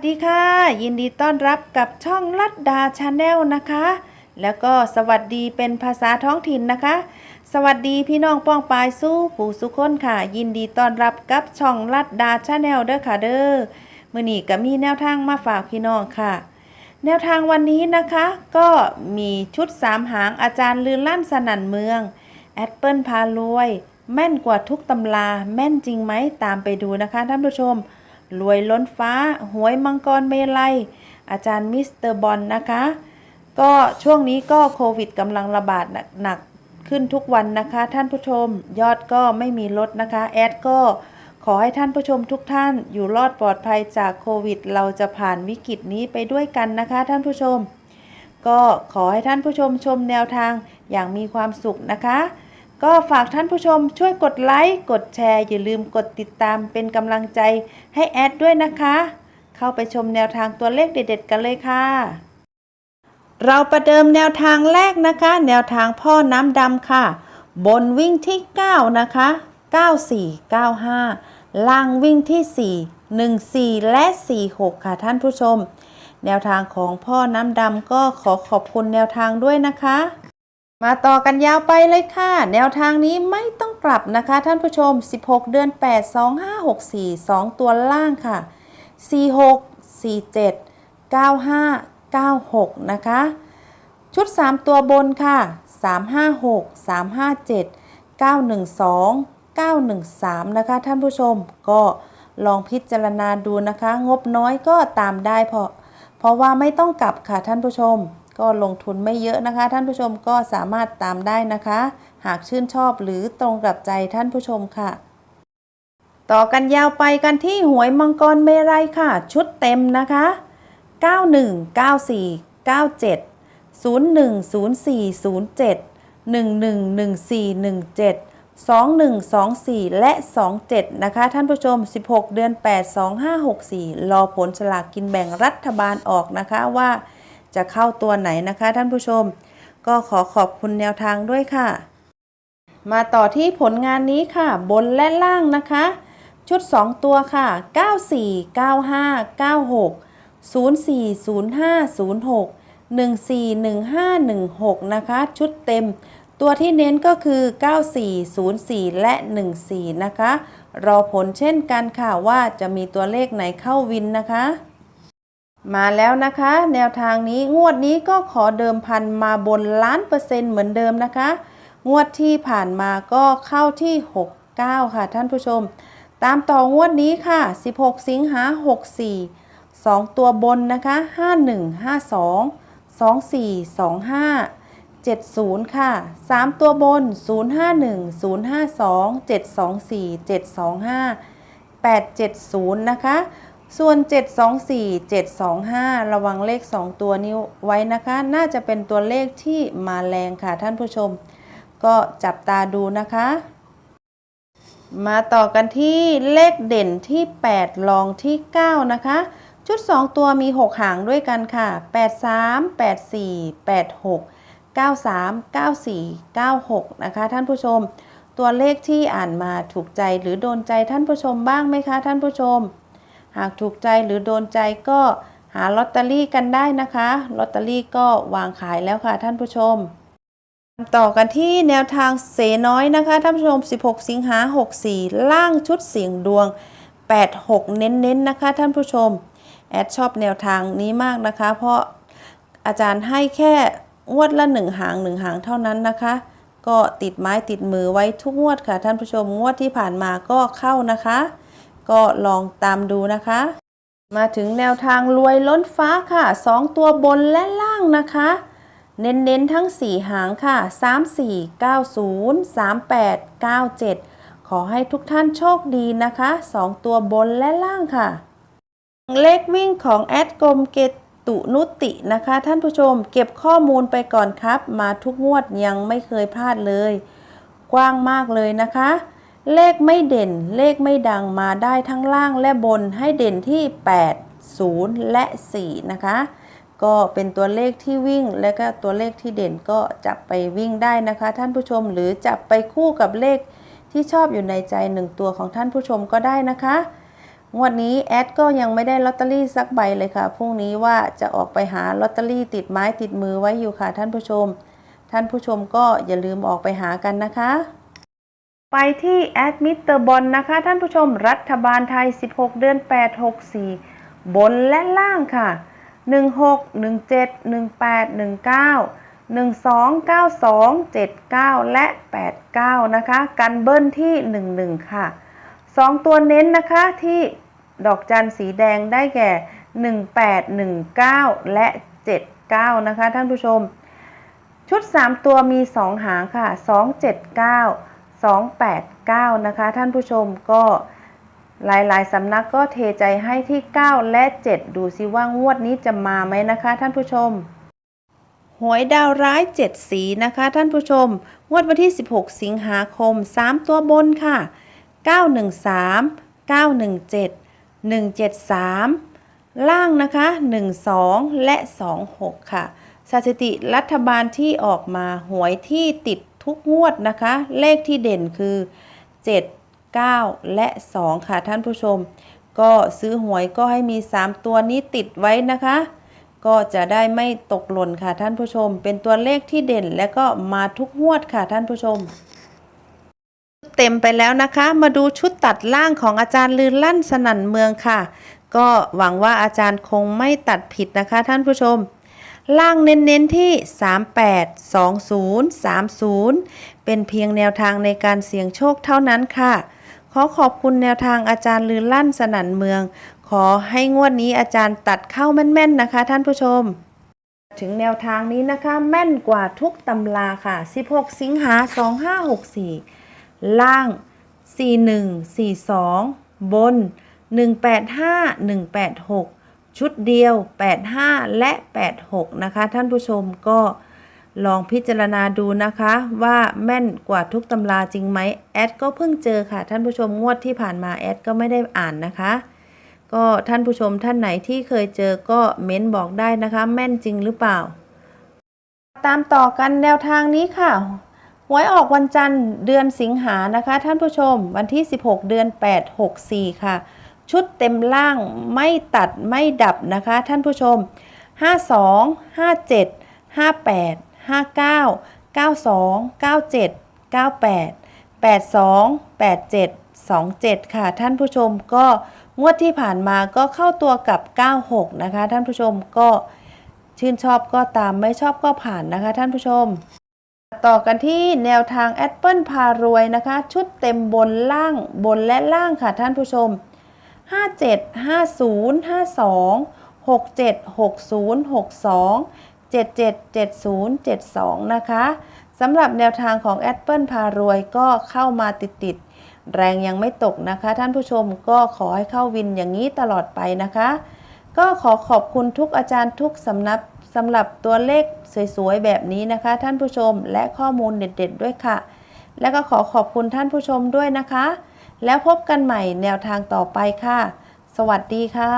สวัสดีค่ะ ยินดีต้อนรับกับช่องลัดดาชาแนลนะคะ แล้วก็สวัสดีเป็นภาษาท้องถิ่นนะคะ สวัสดีพี่น้องป้องปายสู้ผู้สุคนค่ะ ยินดีต้อนรับกับช่องลัดดาชาแนลเด้อค่ะเด้อมื่อนี้ก็มีแนวทางมาฝากพี่น้องค่ะ แนวทางวันนี้นะคะ ก็มีชุดสามหางอาจารย์ลือลั่นสนั่นเมืองแอดเปิลพารวย แม่นกว่าทุกตำราแม่นจริงไหมตามไปดูนะคะท่านผู้ชม รวยล้นฟ้า หวยมังกรเมลัย อาจารย์มิสเตอร์บอลนะคะ ก็ช่วงนี้ก็โควิดกำลังระบาดหนักขึ้นทุกวันนะคะ ท่านผู้ชม ยอดก็ไม่มีลดนะคะ แอดก็ขอให้ท่านผู้ชมทุกท่านอยู่รอดปลอดภัยจากโควิด เราจะผ่านวิกฤตนี้ไปด้วยกันนะคะ ท่านผู้ชม ก็ขอให้ท่านผู้ชมชมแนวทางอย่างมีความสุขนะคะ ก็ฝากท่านผู้ชมช่วยกดไลค์ กดแชร์ อย่าลืมกดติดตามเป็นกำลังใจให้แอดด้วยนะคะ เข้าไปชมแนวทางตัวเลขเด็ด ๆ กันเลยค่ะ เราประเดิมแนวทางแรกนะคะ แนวทางพ่อน้ำดำค่ะ บนวิ่งที่ 9 นะคะ 9495 ล่างวิ่งที่ 4 14 และ 46 ค่ะท่านผู้ชม แนวทางของพ่อน้ำดำก็ขอขอบคุณแนวทางด้วยนะคะ มาต่อกันยาวไปเลยค่ะ แนวทางนี้ไม่ต้องกลับนะคะ ท่านผู้ชม 16 เดือน 8 2564 2 ตัวล่างค่ะ 46 47 95 96 นะคะ ชุด 3 ตัวบนค่ะ 356 357 912 913 นะคะ ท่านผู้ชมก็ลองพิจารณาดูนะคะ งบน้อยก็ตามได้เพราะเพราะว่าไม่ต้องกลับค่ะท่านผู้ชม ก็ลงทุนไม่เยอะนะคะ ท่านผู้ชมก็สามารถตามได้นะคะ หากชื่นชอบหรือตรงกับใจท่านผู้ชมค่ะ ต่อกันยาวไปกันที่หวยมังกรเมรัยค่ะ ชุดเต็มนะคะ 91 94 97 01 04 07 11 14 17 21 24 และ 27 นะคะ ท่านผู้ชม 16 เดือน 8 2564 รอผลฉลากกินแบ่งรัฐบาลออกนะคะว่า จะเข้าตัวไหนนะคะท่านผู้ชม ก็ขอขอบคุณแนวทางด้วยค่ะ มาต่อที่ผลงานนี้ค่ะ บนและล่างนะคะ ชุด 2 ตัวค่ะ 94 95 96 04 05 06 141516 นะคะ ชุดเต็ม ตัวที่เน้นก็คือ 9404 และ 14 นะคะ รอผลเช่นกันค่ะว่าจะมีตัวเลขไหนเข้าวินนะคะ มาแล้วนะคะ แนวทางนี้งวดนี้ก็ขอเดิมพันมาบนล้านเปอร์เซ็นต์เหมือนเดิมนะคะ งวดที่ผ่านมาก็เข้าที่ 69 ค่ะท่านผู้ชม ตามต่องวดนี้ค่ะ 16 สิงหา 64 2 ตัวบนนะคะ 5152 2425 70 ค่ะ 3 ตัวบน 051 052 724 725 870 นะคะ ส่วน 724 725 ระวังเลข 2 ตัวนี้ไว้นะคะ น่าจะเป็นตัวเลขที่มาแรงค่ะท่านผู้ชม ก็จับตาดูนะคะ มาต่อกันที่เลขเด่นที่ 8 รองที่ 9 นะคะ ชุด 2 ตัวมี 6 หางด้วยกันค่ะ 83 84 86 93 94 96 นะคะ ท่านผู้ชม ตัวเลขที่อ่านมาถูกใจหรือโดนใจท่านผู้ชมบ้างไหมคะ ท่านผู้ชม หากถูกใจหรือโดนใจก็หาลอตเตอรี่กันได้นะคะลอตเตอรี่ก็วางขายแล้วค่ะท่านผู้ชม ต่อกันที่แนวทางเสน้อยนะคะท่านผู้ชม 16 สิงหา 64 ล่างชุดเสียงดวง 86 เน้นๆนนะคะท่านผู้ชม แอดชอบแนวทางนี้มากนะคะ เพราะอาจารย์ให้แค่งวดละหนึ่งหางหนึ่งหางเท่านั้นนะคะ ก็ติดไม้ติดมือไว้ทุกงวดค่ะท่านผู้ชมงวดที่ผ่านมาก็เข้านะคะ ก็ลองตามดูนะคะ มาถึงแนวทางรวยล้นฟ้าค่ะ 2 ตัวบนและล่างนะคะ เน้นๆทั้ง 4 หางค่ะ 34 90 38 97 ขอให้ทุกท่านโชคดีนะคะ 2 ตัวบนและล่างค่ะ เลขวิ่งของแอดกรมเกตุนุตินะคะ ท่านผู้ชมเก็บข้อมูลไปก่อนครับ มาทุกงวดยังไม่เคยพลาดเลย กว้างมากเลยนะคะ เลขไม่เด่น เลขไม่ดังมาได้ทั้งล่างและบนให้เด่นที่ 8 0 และ 4 นะคะ ก็เป็นตัวเลขที่วิ่งและก็ตัวเลขที่เด่นก็จับไปวิ่งได้นะคะ ท่านผู้ชมหรือจับไปคู่กับเลขที่ชอบอยู่ในใจหนึ่งตัวของท่านผู้ชมก็ได้นะคะงวดนี้แอดก็ยังไม่ได้ลอตเตอรี่สักใบเลยค่ะพรุ่งนี้ว่าจะออกไปหาลอตเตอรี่ติดไม้ติดมือไว้อยู่ค่ะท่านผู้ชม ท่านผู้ชมก็อย่าลืมออกไปหากันนะคะ ไปที่แอดมิเตอร์บอลนะคะ ท่านผู้ชมรัฐบาลไทย 16 เดือน 8 64 บนและล่างค่ะ 16 17 18 19 12 92 79 และ 89 นะคะ กันเบิ้ลที่ 11 ค่ะ 2 ตัวเน้นนะคะที่ดอกจันสีแดงได้แก่ 18 19 และ 79 นะคะ ท่านผู้ชม ชุด 3 ตัวมี 2 หางค่ะ 279 289 นะคะ ท่านผู้ชมก็หลายๆสำนักก็เทใจให้ที่ 9 และ 7 ดูซิว่างวดนี้จะมาไหมนะคะ ท่านผู้ชม หวยดาวร้าย 7 สีนะคะ ท่านผู้ชม งวดวันที่ 16 สิงหาคม 3 ตัวบนค่ะ 913 917 173 ล่างนะคะ 12 และ 26 ค่ะ สถิติรัฐบาลที่ออกมาหวยที่ติด ทุกงวดนะคะ เลขที่เด่นคือ 7 9 และ 2 ค่ะท่านผู้ชม ก็ซื้อหวยก็ให้มี 3 ตัวนี้ติดไว้นะคะ ก็จะได้ไม่ตกหล่นค่ะท่านผู้ชม เป็นตัวเลขที่เด่นและก็มาทุกงวดค่ะท่านผู้ชมเต็มไปแล้วนะคะ มาดูชุดตัดล่างของอาจารย์ลือลั่นสนั่นเมืองค่ะ ก็หวังว่าอาจารย์คงไม่ตัดผิดนะคะท่านผู้ชม ล่างเน้นๆที่ 38 20 30 เป็นเพียงแนวทางในการเสี่ยงโชคเท่านั้นค่ะ ขอขอบคุณแนวทางอาจารย์ลือลั่นสนั่นเมือง ขอให้งวดนี้อาจารย์ตัดเข้าแม่นๆนะคะ ท่านผู้ชม ถึงแนวทางนี้นะคะ แม่นกว่าทุกตำราค่ะ 16 สิงหา 2564 ล่าง 41 42 บน 185 186 ชุดเดียว 85 และ 86 นะคะ ท่านผู้ชมก็ลองพิจารณาดูนะคะ ว่าแม่นกว่าทุกตำราจริงไหมแอดก็เพิ่งเจอค่ะ ท่านผู้ชมงวดที่ผ่านมาแอดก็ไม่ได้อ่านนะคะ ก็ท่านผู้ชมท่านไหนที่เคยเจอก็เม้นบอกได้นะคะ แม่นจริงหรือเปล่า ตามต่อกันแนวทางนี้ค่ะหวยออกวันจันทร์เดือนสิงหานะคะ ท่านผู้ชมวันที่ 16 เดือน 8 64 ค่ะ ชุดเต็มล่างไม่ตัดไม่ดับนะคะ ท่านผู้ชม 52 57 58 59 92 97 98 82 87 27 ค่ะ ท่านผู้ชมก็งวดที่ผ่านมาก็เข้าตัวกับ 96 นะคะ ท่านผู้ชมก็ชื่นชอบก็ตามไม่ชอบก็ผ่านนะคะ ท่านผู้ชม ต่อกันที่แนวทางแอปเปิลพารวยนะคะ ชุดเต็มบนล่างบนและล่างค่ะท่านผู้ชม 57 50 52 67 60 62 77 70 72 นะคะสำหรับแนวทางของแอปเปิลพารวยก็เข้ามาติดๆ แรงยังไม่ตกนะคะ ท่านผู้ชมก็ขอให้เข้าวินอย่างนี้ตลอดไปนะคะ ก็ขอขอบคุณทุกอาจารย์ทุกสำนักสำหรับตัวเลขสวยๆ แบบนี้นะคะ ท่านผู้ชมและข้อมูลเด็ดๆ ด้วยค่ะ และก็ขอขอบคุณท่านผู้ชมด้วยนะคะ แล้วพบกันใหม่แนวทางต่อไปค่ะ สวัสดีค่ะ